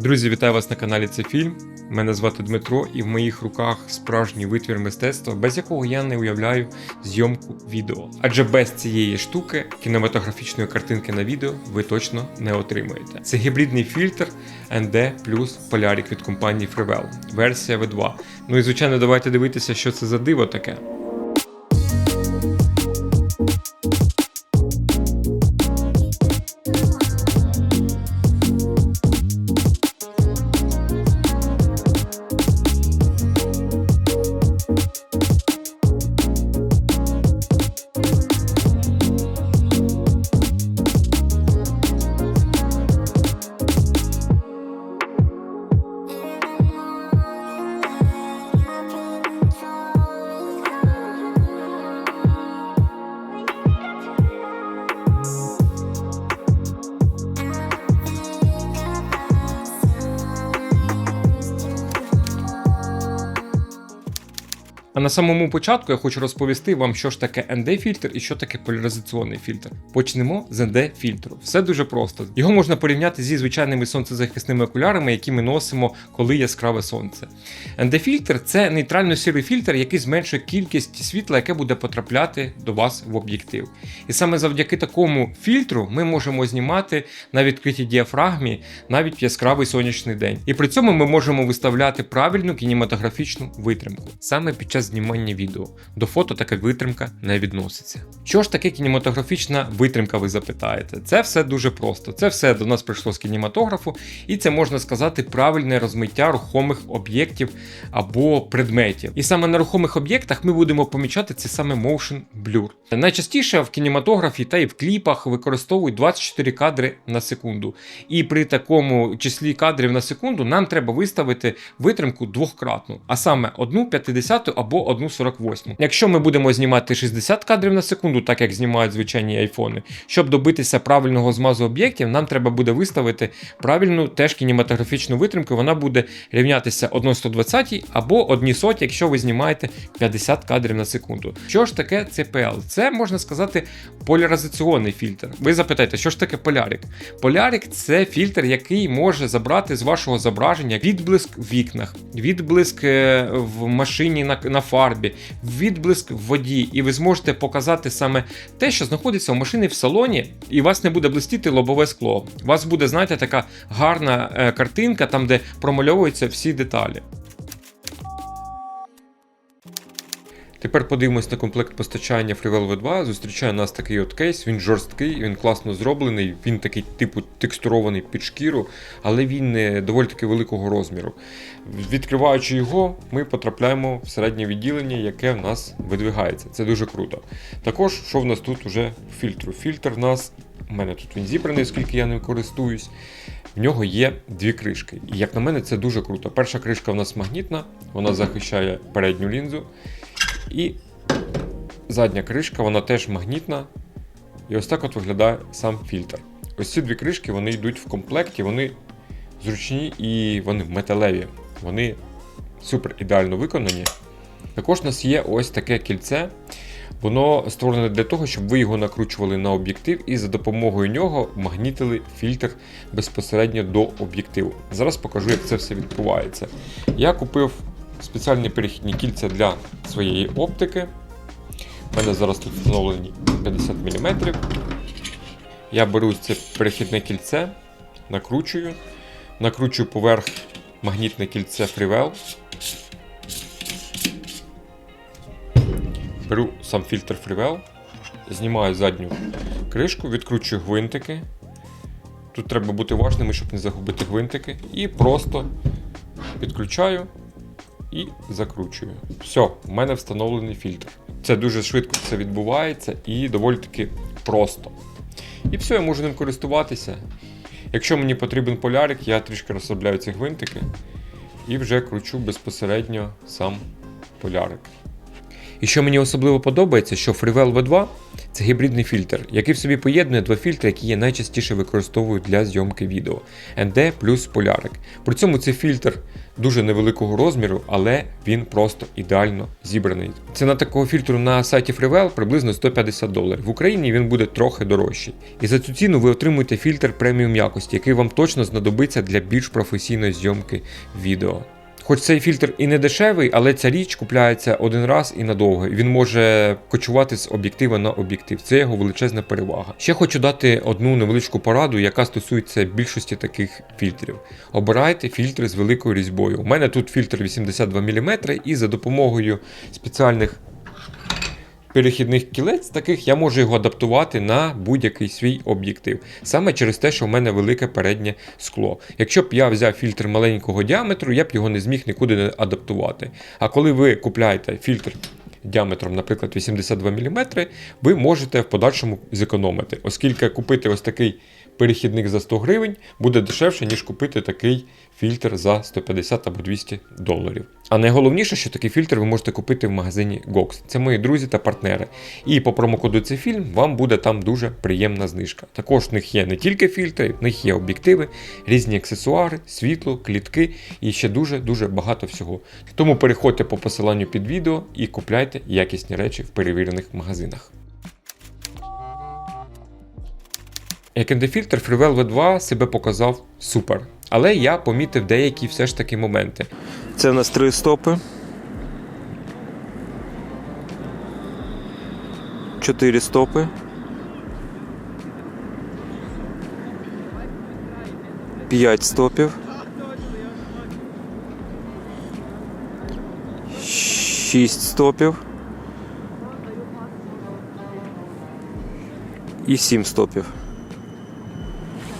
Друзі, вітаю вас на каналі Це Фільм. Мене звати Дмитро, і в моїх руках справжній витвір мистецтва, без якого я не уявляю зйомку відео. Адже без цієї штуки кінематографічної картинки на відео ви точно не отримаєте. Це гібридний фільтр ND плюс Polaric від компанії Freewell, версія V2. Ну і звичайно, давайте дивитися, що це за диво таке. А на самому початку я хочу розповісти вам, що ж таке ND-фільтр і що таке поляризаційний фільтр. Почнемо з ND-фільтру. Все дуже просто. Його можна порівняти зі звичайними сонцезахисними окулярами, які ми носимо, коли яскраве сонце. ND-фільтр це нейтрально сірий фільтр, який зменшує кількість світла, яке буде потрапляти до вас в об'єктив. І саме завдяки такому фільтру ми можемо знімати на відкритій діафрагмі навіть в яскравий сонячний день. І при цьому ми можемо виставляти правильну кінематографічну витримку саме під час знімання відео. До фото така витримка не відноситься. Що ж таке кінематографічна витримка, ви запитаєте? Це все дуже просто. Це все до нас прийшло з кінематографу, і це можна сказати правильне розмиття рухомих об'єктів або предметів. І саме на рухомих об'єктах ми будемо помічати це саме motion blur. Найчастіше в кінематографі та і в кліпах використовують 24 кадри на секунду. І при такому числі кадрів на секунду нам треба виставити витримку двократну, а саме 1,50 або 1,48. Якщо ми будемо знімати 60 кадрів на секунду, так як знімають звичайні айфони, щоб добитися правильного змазу об'єктів, нам треба буде виставити правильну теж кінематографічну витримку. Вона буде рівнятися 1,120 або 1,100, якщо ви знімаєте 50 кадрів на секунду. Що ж таке CPL? Це можна сказати поляризаційний фільтр. Ви запитаєте, що ж таке полярик? Полярик це фільтр, який може забрати з вашого зображення відблиск в вікнах, відблиск е, в машині на, на фарбі, відблиск в воді, і ви зможете показати саме те, що знаходиться у машини в салоні, і у вас не буде блистіти лобове скло. У вас буде, знаєте, така гарна е, картинка, там де промальовуються всі деталі. Тепер подивимось на комплект постачання Freewell V2. Зустрічає нас такий от кейс, він жорсткий, він класно зроблений, він такий типу текстурований під шкіру, але він не доволі таки великого розміру. Відкриваючи його, ми потрапляємо в середнє відділення, яке в нас видвигається. Це дуже круто. Також, що в нас тут уже фільтру? Фільтр в нас, у мене тут він зібраний, оскільки я ним користуюсь. В нього є дві кришки. І як на мене, це дуже круто. Перша кришка в нас магнітна, вона захищає передню лінзу. І задня кришка, вона теж магнітна. І ось так от виглядає сам фільтр. Ось ці дві кришки вони йдуть в комплекті, вони зручні і вони металеві. Вони супер ідеально виконані. Також у нас є ось таке кільце. Воно створене для того, щоб ви його накручували на об'єктив і за допомогою нього магнітили фільтр безпосередньо до об'єктиву. Зараз покажу, як це все відбувається. Я купив спеціальні перехідні кільця для своєї оптики. У мене зараз тут встановлені 50 мм. Я беру це перехідне кільце, накручую, накручую поверх магнітне кільце Freewell. Беру сам фільтр Freewell, знімаю задню кришку, відкручую гвинтики. Тут треба бути уважними, щоб не загубити гвинтики. І просто підключаю і закручую. Все, в мене встановлений фільтр. Це дуже швидко це відбувається і доволі таки просто. І все, я можу ним користуватися. Якщо мені потрібен полярик, я трішки розслабляю ці гвинтики і вже кручу безпосередньо сам полярик. І що мені особливо подобається, що Freewell V2 це гібридний фільтр, який в собі поєднує два фільтри, які я найчастіше використовую для зйомки відео ND плюс полярик. При цьому цей фільтр дуже невеликого розміру, але він просто ідеально зібраний. Ціна такого фільтру на сайті Freewell приблизно 150 доларів. В Україні він буде трохи дорожчий. І за цю ціну ви отримуєте фільтр преміум якості, який вам точно знадобиться для більш професійної зйомки відео. Хоч цей фільтр і не дешевий, але ця річ купляється один раз і надовго. Він може кочувати з об'єктива на об'єктив. Це його величезна перевага. Ще хочу дати одну невеличку пораду, яка стосується більшості таких фільтрів. Обирайте фільтри з великою різьбою. У мене тут фільтр 82 мм, і за допомогою спеціальних перехідних кілець таких я можу його адаптувати на будь-який свій об'єктив. Саме через те, що в мене велике переднє скло. Якщо б я взяв фільтр маленького діаметру, я б його не зміг нікуди не адаптувати. А коли ви купляєте фільтр діаметром, наприклад, 82 мм, ви можете в подальшому зекономити, оскільки купити ось такий перехідник за 100 гривень буде дешевше, ніж купити такий фільтр за 150 або 200 доларів. А найголовніше, що такий фільтр ви можете купити в магазині Gox. Це мої друзі та партнери. І по промокоду цей фільм вам буде там дуже приємна знижка. Також в них є не тільки фільтри, в них є об'єктиви, різні аксесуари, світло, клітки і ще дуже-дуже багато всього. Тому переходьте по посиланню під відео і купляйте якісні речі в перевірених магазинах. Як ендефільтр Freewell V2 себе показав супер. Але я помітив деякі все ж таки моменти. Це в нас три стопи. Чотири стопи. П'ять стопів. Шість стопів. І сім стопів.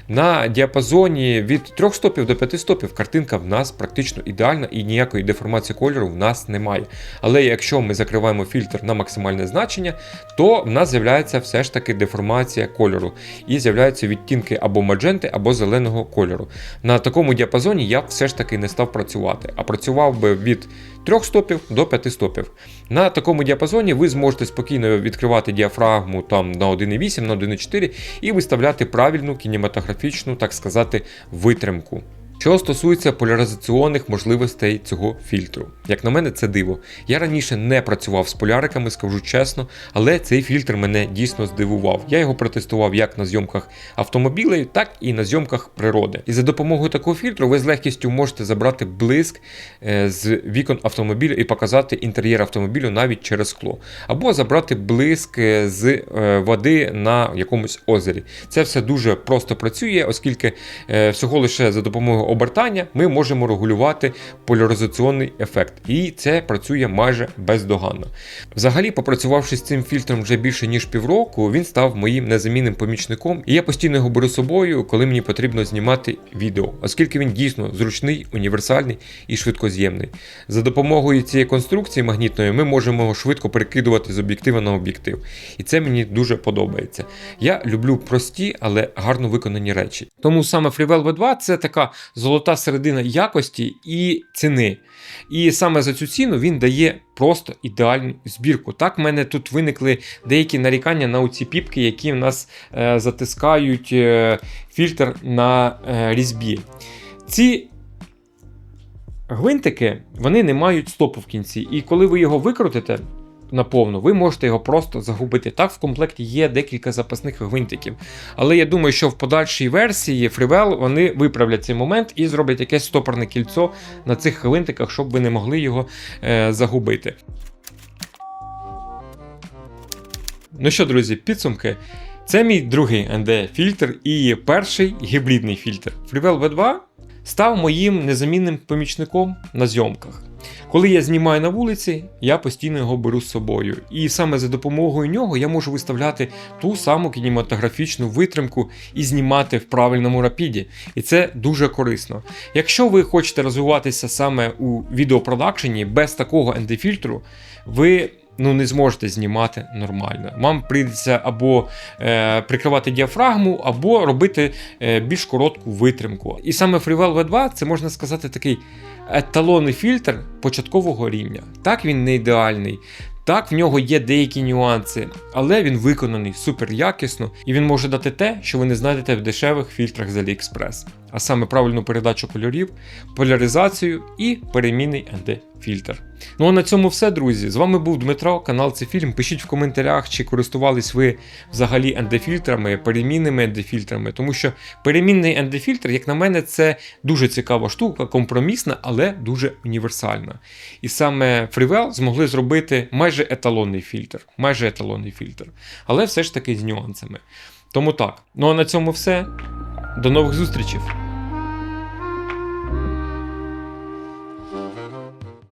На діапазоні від 3 стопів до 5 стопів картинка в нас практично ідеальна і ніякої деформації кольору в нас немає. Але якщо ми закриваємо фільтр на максимальне значення, то в нас з'являється все ж таки деформація кольору і з'являються відтінки або мадженти, або зеленого кольору. На такому діапазоні я все ж таки не став працювати, а працював би від 3 стопів до 5 стопів. На такому діапазоні ви зможете спокійно відкривати діафрагму там на 1,8, на 1,4 і виставляти правильну кінематографічну, так сказати, витримку. Що стосується поляризаційних можливостей цього фільтру, як на мене, це диво. Я раніше не працював з поляриками, скажу чесно, але цей фільтр мене дійсно здивував. Я його протестував як на зйомках автомобілів, так і на зйомках природи. І за допомогою такого фільтру ви з легкістю можете забрати блиск е, з вікон автомобіля і показати інтер'єр автомобілю навіть через скло, або забрати блиск е, з е, води на якомусь озері. Це все дуже просто працює, оскільки всього лише за допомогою обертання ми можемо регулювати поляризаційний ефект, і це працює майже бездоганно. Взагалі, попрацювавши з цим фільтром вже більше ніж півроку, він став моїм незамінним помічником, і я постійно його беру з собою, коли мені потрібно знімати відео, оскільки він дійсно зручний, універсальний і швидкоз'ємний. За допомогою цієї конструкції магнітної ми можемо його швидко перекидувати з об'єктива на об'єктив. І це мені дуже подобається. Я люблю прості, але гарно виконані речі. Тому саме Freewell V2 це така золота середина якості і ціни. І саме за цю ціну він дає просто ідеальну збірку. Так, в мене тут виникли деякі нарікання на оці піпки, які в нас е, затискають е, фільтр на е, різьбі. Ці гвинтики вони не мають стопу в кінці. І коли ви його викрутите, наповну, ви можете його просто загубити. Так, в комплекті є декілька запасних гвинтиків. Але я думаю, що в подальшій версії Freewell вони виправлять цей момент і зроблять якесь стопорне кільцо на цих гвинтиках, щоб ви не могли його е, загубити. Ну що, друзі, підсумки. Це мій другий ND-фільтр і перший гібридний фільтр. Freewell V2 став моїм незамінним помічником на зйомках. Коли я знімаю на вулиці, я постійно його беру з собою. І саме за допомогою нього я можу виставляти ту саму кінематографічну витримку і знімати в правильному рапіді. І це дуже корисно. Якщо ви хочете розвиватися саме у відеопродакшені без такого ND-фільтру, ви ну не зможете знімати нормально. Вам прийдеться або е, прикривати діафрагму, або робити е, більш коротку витримку. І саме Freewell V2 це можна сказати такий еталонний фільтр початкового рівня. Так він не ідеальний. Так, в нього є деякі нюанси, але він виконаний супер якісно і він може дати те, що ви не знайдете в дешевих фільтрах з AliExpress, а саме правильну передачу кольорів, поляризацію і перемінний ND фільтр. Ну а на цьому все, друзі. З вами був Дмитро, канал це фільм. Пишіть в коментарях, чи користувались ви взагалі ND-фільтрами, перемінними ND-фільтрами, тому що перемінний ND-фільтр, як на мене, це дуже цікава штука, компромісна, але дуже універсальна. І саме Freewell змогли зробити майже еталонний фільтр, майже еталонний фільтр, але все ж таки з нюансами. Тому так. Ну а на цьому все. До нових зустрічей!